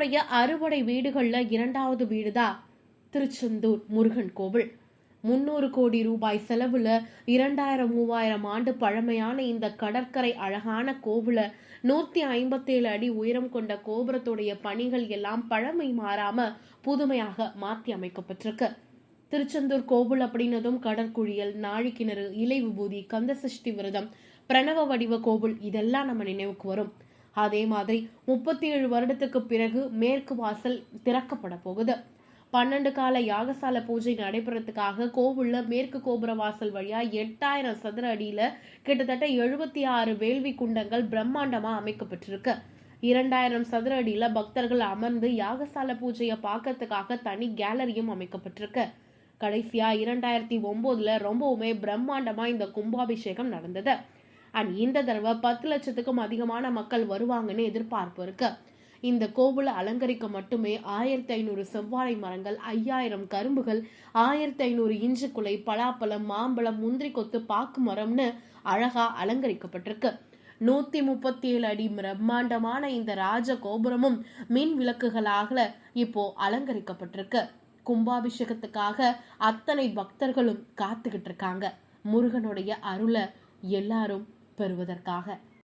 முருகனுடைய அறுபடை வீடுகள்ல இரண்டாவது வீடுதான் திருச்செந்தூர் முருகன் கோவில். முன்னூறு கோடி ரூபாய் செலவுல இரண்டாயிரம் மூவாயிரம் ஆண்டு பழமையான இந்த கடற்கரை அழகான கோவில நூத்தி ஐம்பத்தேழு அடி உயரம் கொண்ட கோபுரத்துடைய பணிகள் எல்லாம் பழமை மாறாம புதுமையாக மாற்றி அமைக்கப்பட்டிருக்கு. திருச்செந்தூர் கோவில் அப்படின்னதும் கடற்குழியல் நாழிக்கிணறு இலை விபூதி கந்தசஷ்டி விரதம் பிரணவ வடிவ கோவில் இதெல்லாம் நம்ம நினைவுக்கு வரும். அதே மாதிரி முப்பத்தி ஏழு வருடத்துக்கு பிறகு மேற்கு வாசல் திறக்கப்பட போகுது. பன்னெண்டு கால யாகசால பூஜை நடைபெறத்துக்காக கோவில்ல மேற்கு கோபுர வாசல் வழியா எட்டாயிரம் சதுர அடியில கிட்டத்தட்ட எழுபத்தி ஆறு வேள்வி குண்டங்கள் பிரம்மாண்டமா அமைக்கப்பட்டிருக்கு. இரண்டாயிரம் சதுர அடியில பக்தர்கள் அமர்ந்து யாகசால பூஜையை பார்க்கறதுக்காக தனி கேலரியும் அமைக்கப்பட்டிருக்கு. கடைசியா இரண்டாயிரத்தி ஒன்பதுல ரொம்பவுமே பிரம்மாண்டமா இந்த கும்பாபிஷேகம் நடந்தது. அண்ட் இந்த தடவை பத்து லட்சத்துக்கும் அதிகமான மக்கள் வருவாங்கன்னு எதிர்பார்ப்பு இருக்கு. இந்த கோவிலை அலங்கரிக்க மட்டுமே ஆயிரத்தி ஐநூறு செவ்வாழை மரங்கள் ஐயாயிரம் கரும்புகள் ஆயிரத்தி ஐநூறு இஞ்சி குலை பலாப்பழம் மாம்பழம் முந்திரி கொத்து பாக்கு மரம்னு அழகா அலங்கரிக்கப்பட்டிருக்கு. நூத்தி முப்பத்தி ஏழு அடி பிரம்மாண்டமான இந்த ராஜ கோபுரமும் மின் விளக்குகளாக இப்போ அலங்கரிக்கப்பட்டிருக்கு. கும்பாபிஷேகத்துக்காக அத்தனை பக்தர்களும் காத்துக்கிட்டு இருக்காங்க. முருகனுடைய அருளை எல்லாரும் பெறுவதற்காக